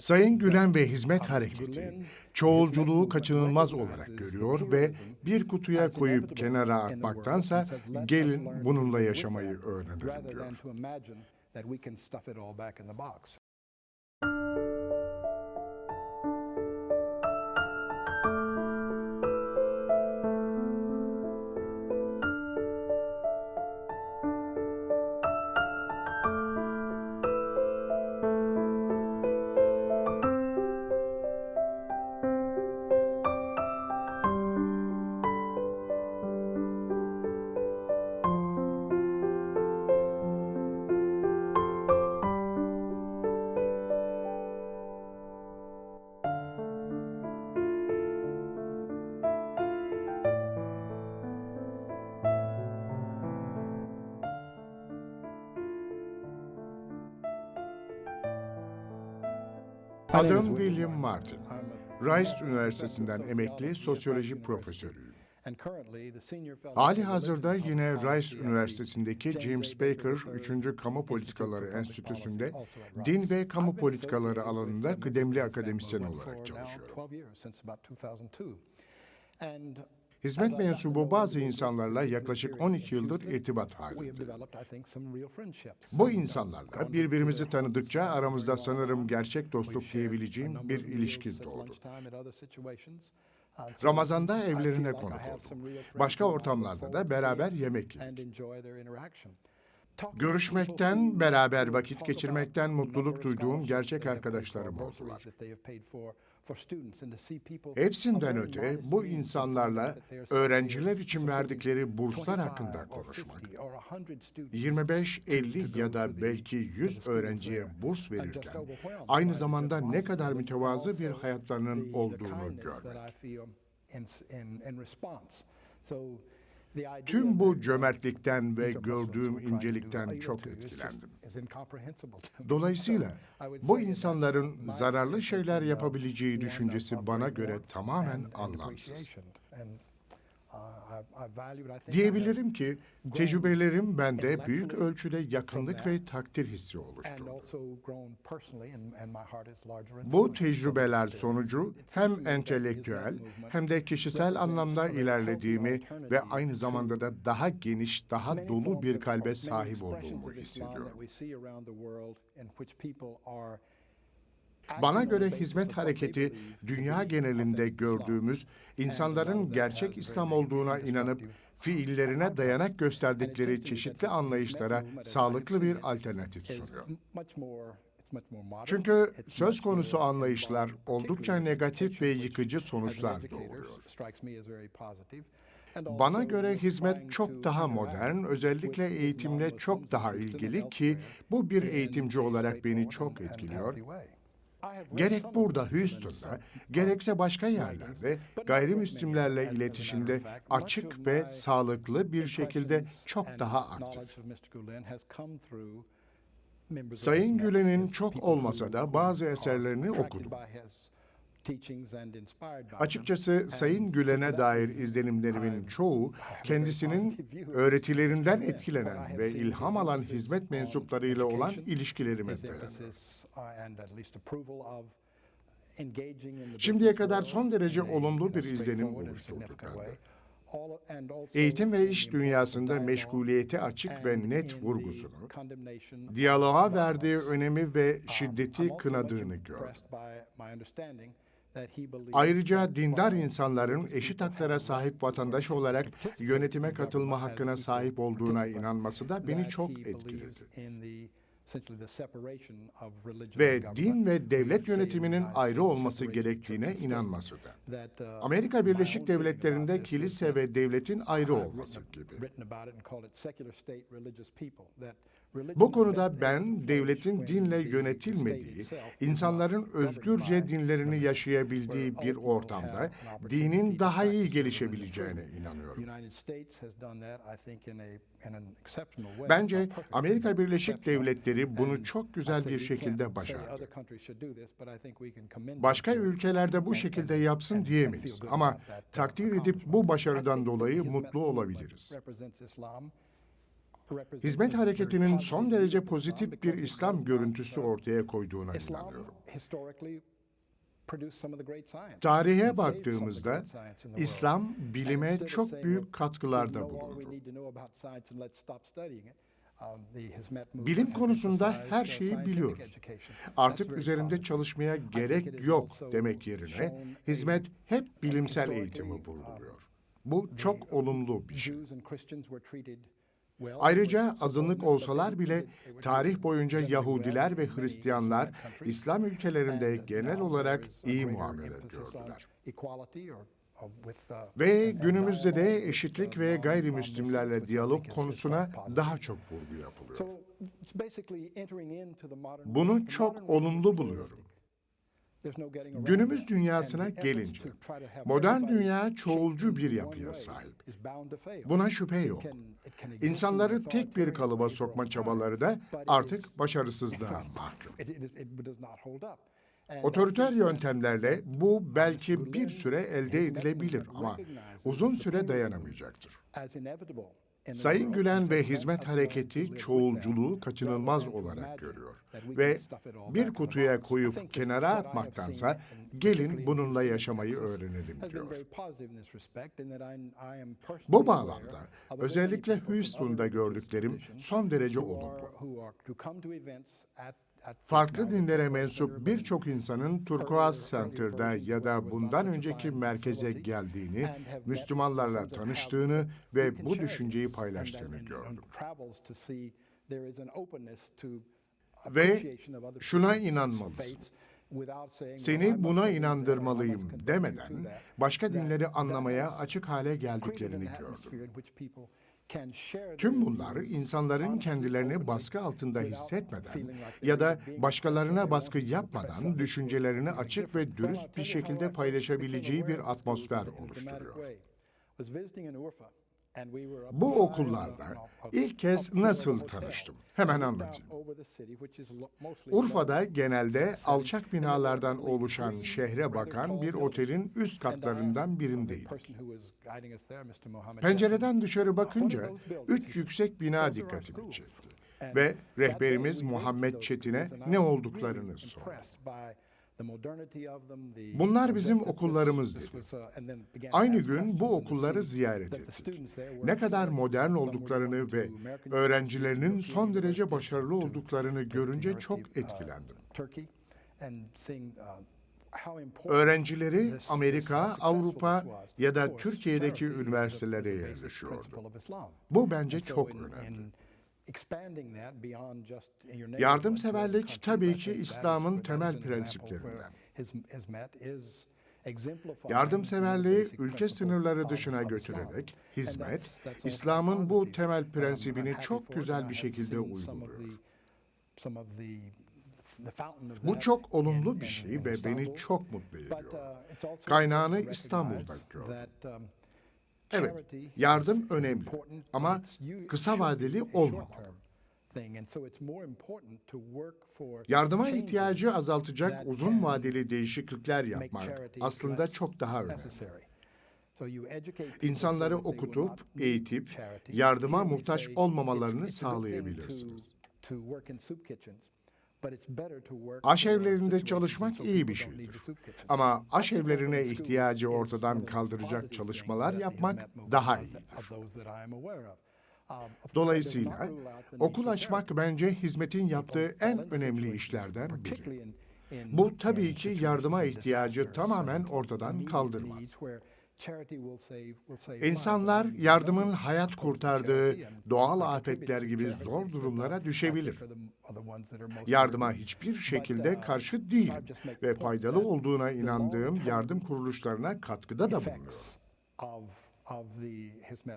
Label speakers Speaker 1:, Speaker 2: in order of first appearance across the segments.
Speaker 1: Sayın Gülen ve Hizmet Hareketi çoğulculuğu kaçınılmaz olarak görüyor ve bir kutuya koyup kenara atmaktansa gelin bununla yaşamayı öğrenelim diyor. Adım William Martin. Rice Üniversitesi'nden emekli sosyoloji profesörüyüm. Hali hazırda yine Rice Üniversitesi'ndeki James Baker 3. Kamu Politikaları Enstitüsü'nde din ve kamu politikaları alanında kıdemli akademisyen olarak çalışıyorum. Hizmet mensubu bazı insanlarla yaklaşık 12 yıldır irtibat halinde. Bu insanlarla birbirimizi tanıdıkça aramızda sanırım gerçek dostluk diyebileceğim bir ilişki doğdu. Ramazan'da evlerine konuk oldum. Başka ortamlarda da beraber yemek yedik. Görüşmekten, beraber vakit geçirmekten mutluluk duyduğum gerçek arkadaşlarım oldular. Hepsinden öte bu insanlarla öğrenciler için verdikleri burslar hakkında konuşmak, 25, 50 ya da belki 100 öğrenciye burs verirken aynı zamanda ne kadar mütevazı bir hayatlarının olduğunu görmek. Tüm bu cömertlikten ve gördüğüm incelikten çok etkilendim. Dolayısıyla bu insanların zararlı şeyler yapabileceği düşüncesi bana göre tamamen anlamsız. Diyebilirim ki tecrübelerim bende büyük ölçüde yakınlık ve takdir hissi oluşturdu. Bu tecrübeler sonucu hem entelektüel hem de kişisel anlamda ilerlediğimi ve aynı zamanda da daha geniş, daha dolu bir kalbe sahip olduğumu hissediyorum. Bana göre hizmet hareketi dünya genelinde gördüğümüz insanların gerçek İslam olduğuna inanıp fiillerine dayanak gösterdikleri çeşitli anlayışlara sağlıklı bir alternatif sunuyor. Çünkü söz konusu anlayışlar oldukça negatif ve yıkıcı sonuçlar doğuruyor. Bana göre hizmet çok daha modern, özellikle eğitimle çok daha ilgili ki bu bir eğitimci olarak beni çok etkiliyor. Gerek burada Houston'da, gerekse başka yerlerde gayrimüslimlerle iletişimde açık ve sağlıklı bir şekilde çok daha aktif. Sayın Gülen'in çok olmasa da bazı eserlerini okudum. Açıkçası Sayın Gülen'e dair izlenimlerimin çoğu kendisinin öğretilerinden etkilenen ve ilham alan hizmet mensuplarıyla olan ilişkilerime dayanır. Şimdiye kadar son derece olumlu bir izlenim oluşturduk bende. Eğitim ve iş dünyasında meşguliyeti açık ve net vurgusunu, diyaloğa verdiği önemi ve şiddeti kınadığını gördüm. Ayrıca dindar insanların eşit haklara sahip vatandaş olarak yönetime katılma hakkına sahip olduğuna inanması da beni çok etkiledi. Ve din ve devlet yönetiminin ayrı olması gerektiğine inanması da. Amerika Birleşik Devletleri'nde kilise ve devletin ayrı olması gibi. Bu konuda ben devletin dinle yönetilmediği, insanların özgürce dinlerini yaşayabildiği bir ortamda dinin daha iyi gelişebileceğine inanıyorum. Bence Amerika Birleşik Devletleri bunu çok güzel bir şekilde başardı. Başka ülkelerde bu şekilde yapsın diyemeyiz ama takdir edip bu başarıdan dolayı mutlu olabiliriz. Hizmet hareketinin son derece pozitif bir İslam görüntüsü ortaya koyduğuna inanıyorum. Tarihe baktığımızda İslam bilime çok büyük katkılarda bulundu. Bilim konusunda her şeyi biliyoruz. Artık üzerinde çalışmaya gerek yok demek yerine hizmet hep bilimsel eğitimi vurguluyor. Bu çok olumlu bir şey. Ayrıca azınlık olsalar bile tarih boyunca Yahudiler ve Hristiyanlar İslam ülkelerinde genel olarak iyi muamele gördüler. Ve günümüzde de eşitlik ve gayrimüslimlerle diyalog konusuna daha çok vurgu yapılıyor. Bunu çok olumlu buluyorum. Günümüz dünyasına gelince, modern dünya çoğulcu bir yapıya sahip. Buna şüphe yok. İnsanları tek bir kalıba sokma çabaları da artık başarısızlığa mahkum. Otoriter yöntemlerle bu belki bir süre elde edilebilir ama uzun süre dayanamayacaktır. Sayın Gülen ve hizmet hareketi çoğulculuğu kaçınılmaz olarak görüyor ve bir kutuya koyup kenara atmaktansa gelin bununla yaşamayı öğrenelim diyor. Bu bağlamda özellikle Houston'da gördüklerim son derece olumlu. Farklı dinlere mensup birçok insanın Turkuaz Center'da ya da bundan önceki merkeze geldiğini, Müslümanlarla tanıştığını ve bu düşünceyi paylaştığını gördüm. Ve şuna inanmalısın. Seni buna inandırmalıyım demeden başka dinleri anlamaya açık hale geldiklerini gördüm. Tüm bunlar insanların kendilerini baskı altında hissetmeden ya da başkalarına baskı yapmadan düşüncelerini açık ve dürüst bir şekilde paylaşabileceği bir atmosfer oluşturuyor. Bu okullarla ilk kez nasıl tanıştım? Hemen anlatayım. Urfa'da genelde alçak binalardan oluşan şehre bakan bir otelin üst katlarından birindeydik. Pencereden dışarı bakınca üç yüksek bina dikkatimi çekti ve rehberimiz Muhammed Çetin'e ne olduklarını sordu. Bunlar bizim okullarımız dedi. Aynı gün bu okulları ziyaret ettik. Ne kadar modern olduklarını ve öğrencilerinin son derece başarılı olduklarını görünce çok etkilendim. Öğrencileri Amerika, Avrupa ya da Türkiye'deki üniversitelere yerleşiyordu. Bu bence çok önemli. Yardımseverlik tabii ki İslam'ın temel prensiplerinden. Yardımseverliği ülke sınırları dışına götürerek hizmet, İslam'ın bu temel prensibini çok güzel bir şekilde uyguluyor. Bu çok olumlu bir şey ve beni çok mutlu ediyor. Kaynağını İstanbul'da gördüm. Evet, yardım önemli ama kısa vadeli olmamalı. Yardıma ihtiyacı azaltacak uzun vadeli değişiklikler yapmak aslında çok daha önemli. İnsanları okutup, eğitip, yardıma muhtaç olmamalarını sağlayabilirsiniz. Aşevlerinde çalışmak iyi bir şeydir. Ama aşevlerine ihtiyacı ortadan kaldıracak çalışmalar yapmak daha iyidir. Dolayısıyla okul açmak bence hizmetin yaptığı en önemli işlerden biri. Bu tabii ki yardıma ihtiyacı tamamen ortadan kaldırmaz. İnsanlar yardımın hayat kurtardığı doğal afetler gibi zor durumlara düşebilir. Yardıma hiçbir şekilde karşı değilim ve faydalı olduğuna inandığım yardım kuruluşlarına katkıda da bulunuyorum.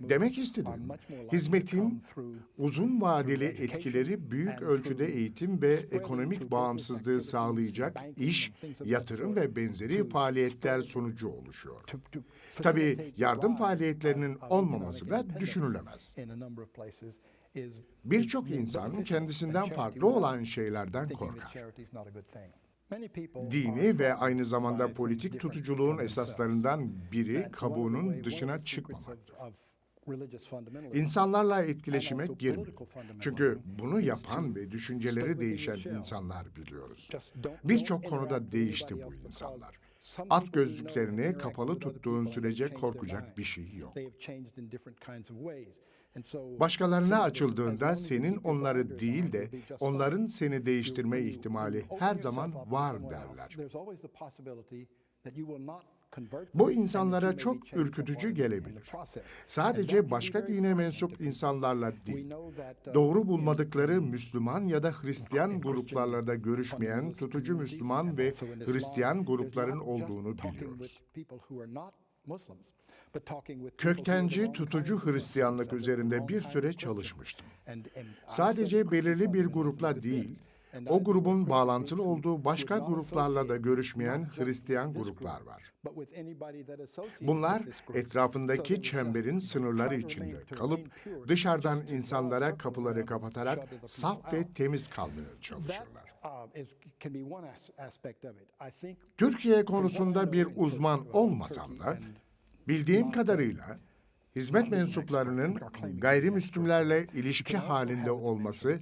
Speaker 1: Demek istediğim, hizmetin uzun vadeli etkileri büyük ölçüde eğitim ve ekonomik bağımsızlığı sağlayacak iş, yatırım ve benzeri faaliyetler sonucu oluşuyor. Tabii yardım faaliyetlerinin olmaması da düşünülemez. Birçok insan kendisinden farklı olan şeylerden korkar. Dini ve aynı zamanda politik tutuculuğun esaslarından biri kabuğunun dışına çıkmamaktır. İnsanlarla etkileşime girmiyor. Çünkü bunu yapan ve düşünceleri değişen insanlar biliyoruz. Birçok konuda değişti bu insanlar. At gözlüklerini kapalı tuttuğun sürece korkacak bir şey yok. Başkalarına açıldığında senin onları değil de onların seni değiştirme ihtimali her zaman var derler. Bu insanlara çok ürkütücü gelebilir. Sadece başka dine mensup insanlarla değil, doğru bulmadıkları Müslüman ya da Hristiyan gruplarla da görüşmeyen tutucu Müslüman ve Hristiyan grupların olduğunu biliyoruz. Köktenci tutucu Hristiyanlık üzerinde bir süre çalışmıştım. Sadece belirli bir grupla değil, o grubun bağlantılı olduğu başka gruplarla da görüşmeyen Hristiyan gruplar var. Bunlar etrafındaki çemberin sınırları içinde kalıp dışarıdan insanlara kapıları kapatarak saf ve temiz kalmaya çalışırlar. Türkiye konusunda bir uzman olmasam da bildiğim kadarıyla hizmet mensuplarının gayrimüslimlerle ilişki halinde olması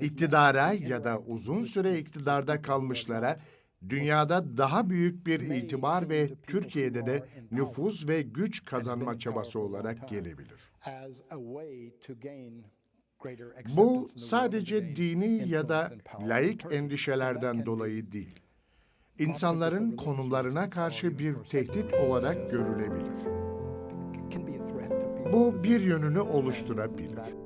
Speaker 1: iktidara ya da uzun süre iktidarda kalmışlara dünyada daha büyük bir itibar ve Türkiye'de de nüfuz ve güç kazanma çabası olarak gelebilir. Bu sadece dini ya da laik endişelerden dolayı değil. İnsanların konumlarına karşı bir tehdit olarak görülebilir. Bu bir yönünü oluşturabilir.